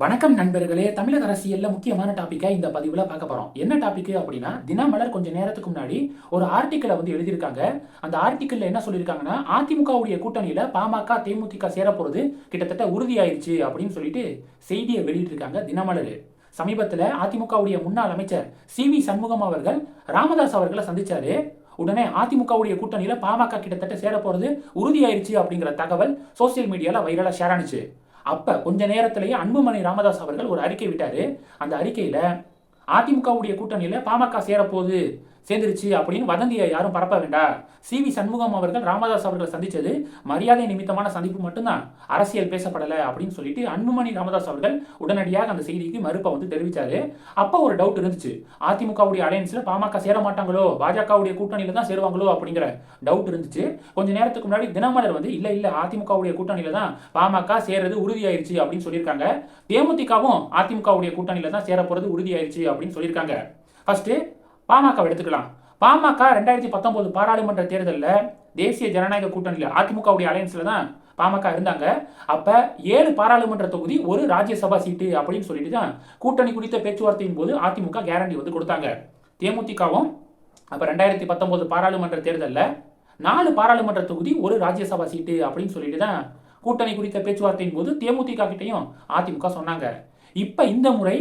வணக்கம் நண்பர்களே தமிழக அரசியல்ல முக்கியமான டாபிக்கா இந்த பதிவுல பார்க்க போறோம். என்ன டாபிக் அப்படின்னா தினமலர் கொஞ்சம் நேரத்துக்கு முன்னாடி ஒரு ஆர்டிக்கலை வந்து எழுதியிருக்காங்க. அந்த ஆர்டிக்கல்ல என்ன சொல்லியிருக்காங்கன்னா அதிமுகவுடைய கூட்டணியில பாமக தேமுதிக சேர போறது கிட்டத்தட்ட உறுதியாயிருச்சு அப்படின்னு சொல்லிட்டு செய்தியை வெளியிட்டிருக்காங்க தினமலர். சமீபத்தில் அதிமுகவுடைய முன்னாள் அமைச்சர் சி வி சண்முகம் அவர்கள் ராமதாஸ் அவர்களை சந்திச்சாரு. உடனே அதிமுகவுடைய கூட்டணியில பாமக கிட்டத்தட்ட சேர போறது உறுதியாயிருச்சு அப்படிங்கிற தகவல் சோசியல் மீடியால வைரலா ஷேர் ஆனிச்சு. அப்போ கொஞ்ச நேரத்திலேயே அன்புமணி ராமதாஸ் அவர்கள் ஒரு அறிக்கை விட்டார். அந்த அறிக்கையில் அதிமுகவுடைய கூட்டணியில் பாமக சேரப்போகுது. சேர்ந்துருச்சு அப்படின்னு வதந்தியை யாரும் பரப்ப வேண்டாம். சி. வி. சண்முகம் அவர்கள் ராமதாஸ் அவர்களை சந்திச்சது மரியாதை நிமித்தமான சந்திப்பு மட்டும்தான். அரசியல் பேசப்படலை அப்படின்னு சொல்லிட்டு அன்புமணி ராமதாஸ் அவர்கள் உடனடியாக அந்த செய்திக்கு மறுப்பை வந்து தெரிவிச்சாரு. அப்போ ஒரு டவுட் இருந்துச்சு. அதிமுகவுடைய அலையன்ஸில் பாமக சேர மாட்டாங்களோ? பாஜகவுடைய கூட்டணியில் தான் சேருவாங்களோ அப்படிங்கிற டவுட் இருந்துச்சு. கொஞ்ச நேரத்துக்கு முன்னாடி தினமலர் வந்து இல்லை இல்லை அதிமுகவுடைய கூட்டணியில தான் பாமக சேர்றது உறுதியாயிருச்சு அப்படின்னு சொல்லியிருக்காங்க. தேமுதிகவும் அதிமுகவுடைய கூட்டணியில் தான் சேர போறது உறுதியாயிருச்சு அப்படின்னு சொல்லியிருக்காங்க. ஃபர்ஸ்ட்டு பாமக எடுத்துக்கலாம். பாமக ரெண்டாயிரத்தி பத்தொன்பது பாராளுமன்ற தேர்தலில் தேசிய ஜனநாயக கூட்டணியில் அதிமுகவுடைய அலையன்ஸில் தான் பாமக இருந்தாங்க. அப்போ ஏழு பாராளுமன்ற தொகுதி ஒரு ராஜ்யசபா சீட்டு அப்படின்னு சொல்லிட்டு தான் கூட்டணி குறித்த பேச்சுவார்த்தையின் போது அதிமுக கேரண்டி வந்து கொடுத்தாங்க. தேமுதிகவும் அப்போ ரெண்டாயிரத்தி பத்தொன்பது பாராளுமன்ற தேர்தலில் நாலு பாராளுமன்ற தொகுதி ஒரு ராஜ்யசபா சீட்டு அப்படின்னு சொல்லிட்டு தான் கூட்டணி குறித்த பேச்சுவார்த்தையின் போது தேமுதிக கிட்டையும் அதிமுக சொன்னாங்க. இப்போ இந்த முறை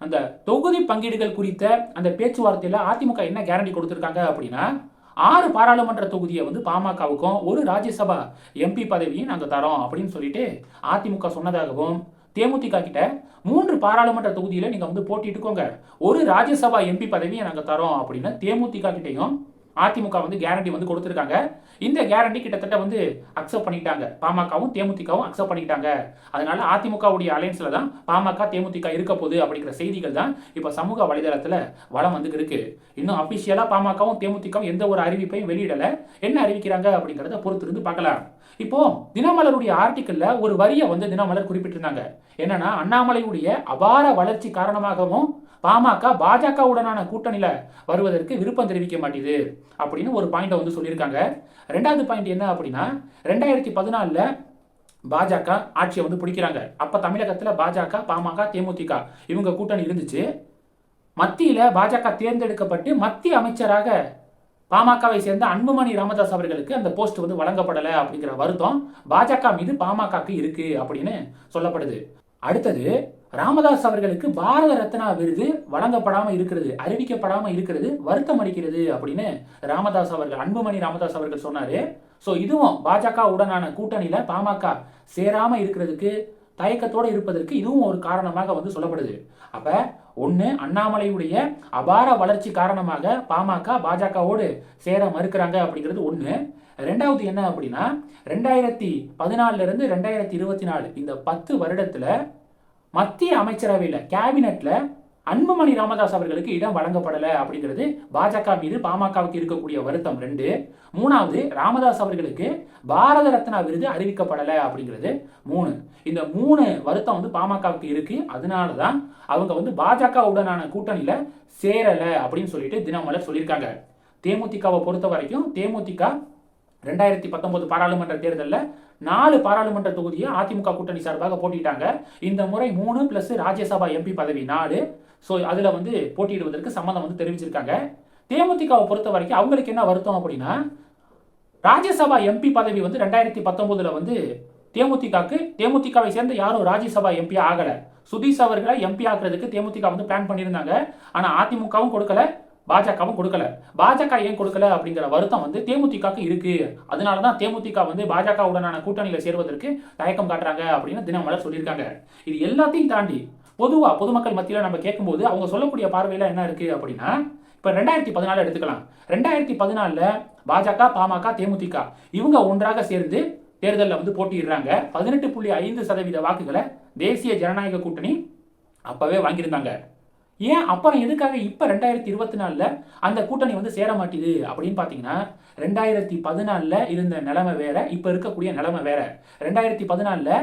அந்த தொகுதி பங்கீடுகள் குறித்த அந்த பேச்சுவார்த்தையில் அதிமுக என்ன கேரண்டி கொடுத்துருக்காங்க அப்படின்னா ஆறு பாராளுமன்ற தொகுதியை வந்து பாமகவுக்கும் ஒரு ராஜ்யசபா எம்பி பதவியும் நாங்கள் தரோம் அப்படின்னு சொல்லிட்டு அதிமுக சொன்னதாகவும் தேமுதிக கிட்ட மூன்று பாராளுமன்ற தொகுதியில் நீங்கள் வந்து போட்டிட்டுக்கோங்க ஒரு ராஜ்யசபா எம்பி பதவியை நாங்கள் தரோம் அப்படின்னு தேமுதிக கிட்டையும் அதிமுக வந்து கேரண்டி வந்து கொடுத்துருக்காங்க. இந்த கேரண்டி கிட்டத்தட்ட வந்து அக்செப்ட் பண்ணிட்டாங்க பாமகவும் தேமுதிகவும் அக்செப்ட் பண்ணிட்டாங்க அதனால அதிமுகவுடைய அலையன்ஸில் தான் பாமக தேமுதிக இருக்க போகுது அப்படிங்கிற செய்திகள் தான் இப்போ சமூக வலைதளத்தில் வளம் வந்து இருக்கு. இன்னும் அஃபிஷியலாக பாமகவும் தேமுதிகவும் எந்த ஒரு அறிவிப்பையும் வெளியிடல. என்ன அறிவிக்கிறாங்க அப்படிங்கிறத பொறுத்திருந்து பார்க்கலாம். இப்போ தினமலருடைய ஆர்டிக்கல்ல ஒரு வரியை வந்து தினமலர் குறிப்பிட்டிருந்தாங்க. என்னன்னா அண்ணாமலையுடைய அபார வளர்ச்சி காரணமாகவும் பாமக பாஜகவுடனான கூட்டணியில் வருவதற்கு விருப்பம் தெரிவிக்க மாட்டேது அப்படின்னு ஒரு பாயிண்டை வந்து சொல்லியிருக்காங்க. ரெண்டாவது பாயிண்ட் என்ன அப்படின்னா ரெண்டாயிரத்தி பதினாலில் பாஜக ஆட்சியை வந்து பிடிக்கிறாங்க. அப்போ தமிழகத்தில் பாஜக பாமக தேமுதிக இவங்க கூட்டணி இருந்துச்சு. மத்தியில் பாஜக தேர்ந்தெடுக்கப்பட்டு மத்திய அமைச்சராக பாமகவை சேர்ந்த அன்புமணி ராமதாஸ் அவர்களுக்கு அந்த போஸ்ட் வந்து வழங்கப்படலை அப்படிங்கிற வருத்தம் பாஜக மீது பாமகக்கு இருக்கு அப்படின்னு சொல்லப்படுது. அடுத்தது ராமதாஸ் அவர்களுக்கு பாரத ரத்னா விருது வழங்கப்படாமல் இருக்கிறது அறிவிக்கப்படாமல் இருக்கிறது வருத்தம் அளிக்கிறது அப்படின்னு ராமதாஸ் அவர்கள் அன்புமணி ராமதாஸ் அவர்கள் சொன்னாரு. ஸோ இதுவும் பாஜக உடனான கூட்டணியில பாமக சேராம இருக்கிறதுக்கு தயக்கத்தோடு இருப்பதற்கு இதுவும் ஒரு காரணமாக வந்து சொல்லப்படுது. அப்ப ஒன்று அண்ணாமலையுடைய அபார வளர்ச்சி காரணமாக பாமக பாஜகவோடு சேர மறுக்கிறாங்க அப்படிங்கிறது ஒன்று ரெண்டாவது என்ன அப்படின்னா ரெண்டாயிரத்தி பதினாலிருந்து ரெண்டாயிரத்தி இருபத்தி நாலு இந்த பத்து வருடத்தில் மத்திய அமைச்சரவையில் கேபினெட்டில் அன்புமணி ராமதாஸ் அவர்களுக்கு இடம் வழங்கப்படலை அப்படிங்கிறது பாஜக மீது பாமகவுக்கு இருக்கக்கூடிய வருத்தம் ரெண்டு. மூணாவது ராமதாஸ் அவர்களுக்கு பாரத ரத்னா விருது அறிவிக்கப்படலை அப்படிங்கிறது மூணு. இந்த மூணு வருத்தம் வந்து பாமகவுக்கு இருக்கு. அதனால தான் அவங்க வந்து பாஜக உடனான கூட்டணியில சேரலை அப்படின்னு சொல்லிட்டு தினமலர் சொல்லியிருக்காங்க. தேமுதிகவை பொறுத்த வரைக்கும் தேமுதிக ரெண்டாயிரத்தி பத்தொன்பது பாராளுமன்ற தேர்தலில் நாலு பாராளுமன்ற தொகுதியை அதிமுக கூட்டணி சார்பாக போட்டிட்டாங்க இந்த முறை மூணு பிளஸ் ராஜ்யசபா எம்பி பதவி நாலு. ஸோ அதில் வந்து போட்டியிடுவதற்கு சம்மந்தம் வந்து தெரிவிச்சிருக்காங்க. தேமுதிகவை பொறுத்த வரைக்கும் அவங்களுக்கு என்ன வருத்தம் அப்படின்னா ராஜ்யசபா எம்பி பதவி வந்து ரெண்டாயிரத்தி பத்தொம்போதில் வந்து தேமுதிகவுக்கு தேமுதிகவை சேர்ந்த யாரும் ராஜ்யசபா எம்பி ஆகலை. சுதீஷ் அவர்களை எம்பி ஆக்குறதுக்கு தேமுதிக வந்து பிளான் பண்ணியிருந்தாங்க. ஆனால் அதிமுகவும் கொடுக்கல. பாஜகவும் கொடுக்கல. பாஜக ஏன் கொடுக்கல அப்படிங்கிற வருத்தம் வந்து தேமுதிகக்கு இருக்கு. அதனால தான் தேமுதிக வந்து பாஜகவுடனான கூட்டணியில் சேர்வதற்கு தயக்கம் காட்டுறாங்க அப்படின்னு தினமலர் சொல்லியிருக்காங்க. இது எல்லாத்தையும் தாண்டி பொதுவாக பொதுமக்கள் மத்தியில் நம்ம கேட்கும்போது அவங்க சொல்லக்கூடிய பார்வையில் என்ன இருக்கு அப்படின்னா இப்போ ரெண்டாயிரத்தி பதினாலு எடுத்துக்கலாம். ரெண்டாயிரத்தி பதினாலில் பாஜக பாமக தேமுதிக இவங்க ஒன்றாக சேர்ந்து தேர்தலில் வந்து போட்டியிடுறாங்க. பதினெட்டு புள்ளி ஐந்து சதவீத வாக்குகளை தேசிய ஜனநாயக கூட்டணி அப்போவே வாங்கியிருந்தாங்க. ஏன் அப்புறம் எதுக்காக இப்போ ரெண்டாயிரத்தி இருபத்தி நாலில் அந்த கூட்டணி வந்து சேர மாட்டேது? அப்படின்னு பார்த்தீங்கன்னா ரெண்டாயிரத்தி பதினாலில் இருந்த நிலைமை வேற இப்போ இருக்கக்கூடிய நிலைமை வேற. ரெண்டாயிரத்தி பதினாலில்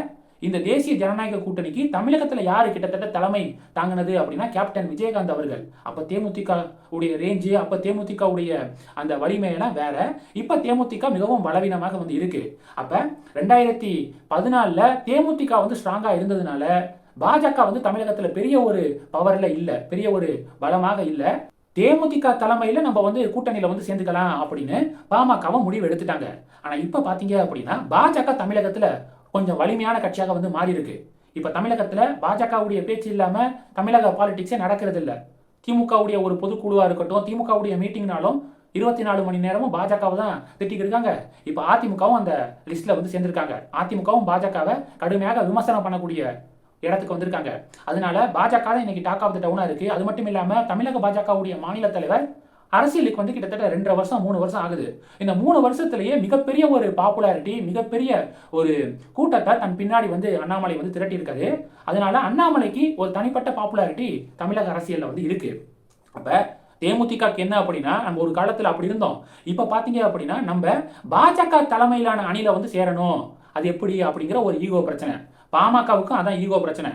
இந்த தேசிய ஜனநாயக கூட்டணிக்கு தமிழகத்தில் யார் கிட்டத்தட்ட தலைமை தாங்கினது அப்படின்னா கேப்டன் விஜயகாந்த் அவர்கள். அப்போ தேமுதிக உடைய ரேஞ்சு அப்போ தேமுதிக உடைய அந்த வலிமையெல்லாம் வேற. இப்போ தேமுதிக மிகவும் பலவீனமாக வந்து இருக்கு. அப்போ ரெண்டாயிரத்தி பதினாலில் தேமுதிக வந்து ஸ்ட்ராங்காக இருந்ததுனால பாஜக வந்து தமிழகத்தில் பெரிய ஒரு பவரில் இல்லை பெரிய ஒரு பலமாக இல்லை. தேமுதிக தலைமையில் நம்ம வந்து கூட்டணியில் வந்து சேர்ந்துக்கலாம் அப்படின்னு பாமகவும் முடிவு எடுத்துட்டாங்க. ஆனால் இப்போ பார்த்தீங்க அப்படின்னா பாஜக தமிழகத்தில் கொஞ்சம் வலிமையான கட்சியாக வந்து மாறி இருக்கு இப்போ தமிழகத்தில் பாஜகவுடைய பேச்சு இல்லாமல் தமிழக பாலிடிக்ஸே நடக்கிறது இல்லை. திமுகவுடைய ஒரு பொதுக்குழுவாக இருக்கட்டும் திமுகவுடைய மீட்டிங்னாலும் இருபத்தி நாலு மணி நேரமும் பாஜகவை தான் திட்டிக்கிட்டு இருக்காங்க. இப்போ அதிமுகவும் அந்த லிஸ்ட்டில் வந்து சேர்ந்திருக்காங்க. அதிமுகவும் பாஜகவை கடுமையாக விமர்சனம் பண்ணக்கூடிய இடத்துக்கு வந்திருக்காங்க. அதனால பாஜக தான் இன்னைக்கு டாக் ஆஃப் த டவுனா இருக்கு. அது மட்டும் இல்லாம தமிழக பாஜகவுடைய மாநில தலைவர் அரசியலுக்கு வந்து கிட்டத்தட்ட ரெண்டரை வருஷம் மூணு வருஷம் ஆகுது. இந்த மூணு வருஷத்திலேயே மிகப்பெரிய ஒரு பாப்புலாரிட்டி மிகப்பெரிய ஒரு கூட்டத்தை தன் பின்னாடி வந்து அண்ணாமலை வந்து திரட்டி இருக்காரு அதனால அண்ணாமலைக்கு ஒரு தனிப்பட்ட பாப்புலாரிட்டி தமிழக அரசியல்ல வந்து இருக்கு. அப்ப தேமுதிகக்கு என்ன அப்படின்னா நம்ம ஒரு காலத்துல அப்படி இருந்தோம். இப்ப பாத்தீங்க அப்படின்னா நம்ம பாஜக தலைமையிலான அணில வந்து சேரணும். அது எப்படி அப்படிங்கிற ஒரு ஈகோ பிரச்சனை. பாமகவுக்கும் அதான் ஈகோ பிரச்சனை.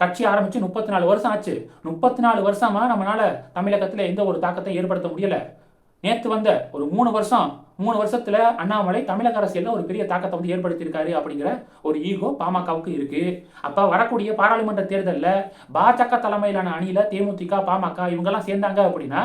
கட்சி ஆரம்பிச்சு முப்பத்தி நாலு வருஷம் ஆச்சு. முப்பத்தி நாலு வருஷமா நம்மளால தமிழகத்துல எந்த ஒரு தாக்கத்தை ஏற்படுத்த முடியல. நேத்து வந்த ஒரு மூணு வருஷம் மூணு வருஷத்துல அண்ணாமலை தமிழக அரசியல்ல ஒரு பெரிய தாக்கத்தை வந்து ஏற்படுத்தியிருக்காரு அப்படிங்கிற ஒரு ஈகோ பாமகவுக்கு இருக்கு. அப்ப வரக்கூடிய பாராளுமன்ற தேர்தலில் பாஜக தலைமையிலான அணியில தேமுதிக பாமக இவங்கெல்லாம் சேர்ந்தாங்க அப்படின்னா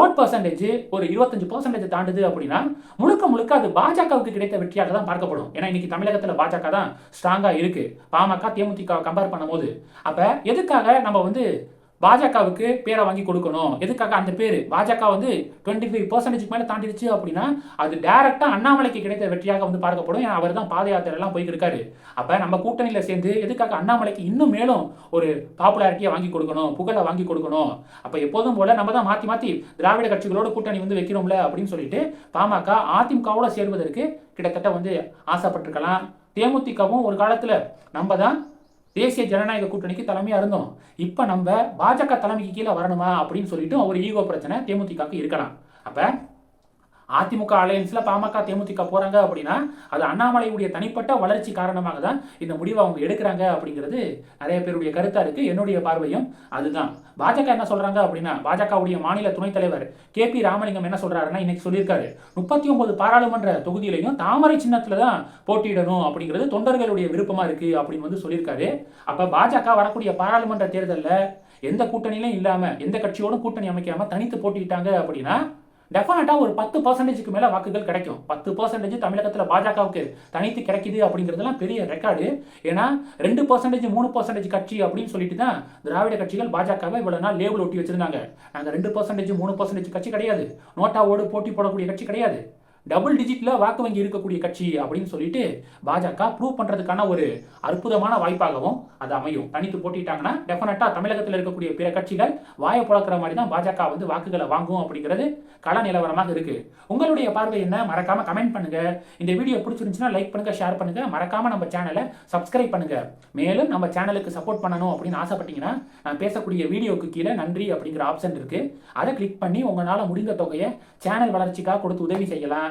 ஓட் பர்சன்டேஜ் ஒரு இருபத்தஞ்சு பர்சன்டேஜ் தாண்டுது அப்படின்னா முழுக்க முழுக்க அது பாஜகவுக்கு கிடைத்த வெற்றியாக தான் பார்க்கப்படும். ஏன்னா இன்னைக்கு தமிழகத்தில் பாஜக தான் ஸ்ட்ராங்கா இருக்கு. பாமக தேமுதிக கம்பேர் பண்ணும்போது. அப்ப எதுக்காக நம்ம வந்து பாஜகவுக்கு பேரை வாங்கி கொடுக்கணும். எதுக்காக அந்த பேர்? பாஜக வந்து டுவெண்ட்டி ஃபைவ் பர்சன்டேஜ் மேலே தாண்டிடுச்சு அப்படின்னா அது டேரெக்டாக அண்ணாமலைக்கு கிடைத்த வெற்றியாக வந்து பார்க்கப்படும். ஏன்னா அவர் தான் பாத யாத்திரை போயிட்டு இருக்காரு. அப்போ நம்ம கூட்டணியில் சேர்ந்து எதுக்காக அண்ணாமலைக்கு இன்னும் மேலும் ஒரு பாப்புலாரிட்டியை வாங்கி கொடுக்கணும் புகழை வாங்கி கொடுக்கணும்? அப்போ எப்போதும் போல நம்ம தான் மாற்றி மாற்றி திராவிட கட்சிகளோட கூட்டணி வந்து வைக்கிறோம்ல அப்படின்னு சொல்லிட்டு பாமக அதிமுகவோட சேர்வதற்கு கிட்டத்தட்ட வந்து ஆசைப்பட்டிருக்கலாம். தேமுதிகவும் ஒரு காலத்தில் நம்ம தான் தேசிய ஜனநாயக கூட்டணிக்கு தலைமையாக இருந்தோம். இப்போ நம்ம பாஜக தலைமைக்கு கீழே வரணுமா அப்படின்னு சொல்லிட்டு ஒரு ஈகோ பிரச்சனை தேமுதிகக்கு இருக்கலாம் அப்போ அதிமுக அலையன்ஸில் பாமக தேமுதிக போகிறாங்க அப்படின்னா அது அண்ணாமலையுடைய தனிப்பட்ட வளர்ச்சி காரணமாக தான் இந்த முடிவை அவங்க எடுக்கிறாங்க அப்படிங்கிறது நிறைய பேருடைய கருத்தாக இருக்குது என்னுடைய பார்வையும் அதுதான். பாஜக என்ன சொல்கிறாங்க அப்படின்னா பாஜகவுடைய மாநில துணைத் தலைவர் கே பி ராமலிங்கம் என்ன சொல்கிறாருன்னா இன்னைக்கு சொல்லியிருக்காரு. முப்பத்தி ஒன்பது பாராளுமன்ற தொகுதியிலையும் தாமரை சின்னத்தில் தான் போட்டியிடணும் அப்படிங்கிறது தொண்டர்களுடைய விருப்பமாக இருக்குது அப்படின்னு வந்து சொல்லியிருக்காரு. அப்போ பாஜக வரக்கூடிய பாராளுமன்ற தேர்தலில் எந்த கூட்டணியிலும் இல்லாமல் எந்த கட்சியோடும் கூட்டணி அமைக்காமல் தனித்து போட்டிட்டாங்க அப்படின்னா டெஃபினட்டாக ஒரு பத்து பர்சன்டேஜுக்கு மேலே வாக்குகள் கிடைக்கும். பத்து பர்சன்டேஜ் தமிழகத்தில் பாஜகவுக்கு தனித்து கிடைக்குது அப்படிங்கிறதுலாம் பெரிய ரெக்கார்டு ஏன்னா ரெண்டு பர்சன்டேஜ் மூணு பர்சன்டேஜ் கட்சி அப்படின்னு சொல்லிட்டு தான் திராவிட கட்சிகள் பாஜகவை இவ்வளோ நாள் லேபிள் ஒட்டி வச்சிருந்தாங்க. நாங்கள் ரெண்டு பர்சன்டேஜ் மூணு பர்சன்டேஜ் கட்சி கிடையாது. நோட்டாவோடு போட்டி போடக்கூடிய கட்சி கிடையாது. டபுள் டிஜிட்ல வாக்கு வங்கி இருக்கக்கூடிய கட்சி அப்படின்னு சொல்லிட்டு பாஜக ப்ரூவ் பண்றதுக்கான ஒரு அற்புதமான வாய்ப்பாகவும் அது அமையும். தனித்து போட்டிட்டாங்கன்னா டெஃபினட்டா தமிழகத்தில் இருக்கக்கூடிய பிற கட்சிகள் வாயை புழக்கிற மாதிரி தான் பாஜக வந்து வாக்குகளை வாங்கும் அப்படிங்கிறது கள நிலவரமாக இருக்கு. உங்களுடைய பார்வை என்ன? மறக்காம கமெண்ட் பண்ணுங்க. இந்த வீடியோ பிடிச்சிருந்துச்சுன்னா லைக் பண்ணுங்க ஷேர் பண்ணுங்க. மறக்காம நம்ம சேனலை சப்ஸ்கிரைப் பண்ணுங்க. மேலும் நம்ம சேனலுக்கு சப்போர்ட் பண்ணணும் அப்படின்னு ஆசைப்பட்டீங்கன்னா நான் பேசக்கூடிய வீடியோக்கு கீழே நன்றி அப்படிங்கிற ஆப்ஷன் இருக்கு. அதை கிளிக் பண்ணி உங்களால் முடிந்த தொகையை சேனல் வளர்ச்சிக்காக கொடுத்து உதவி செய்யலாம்.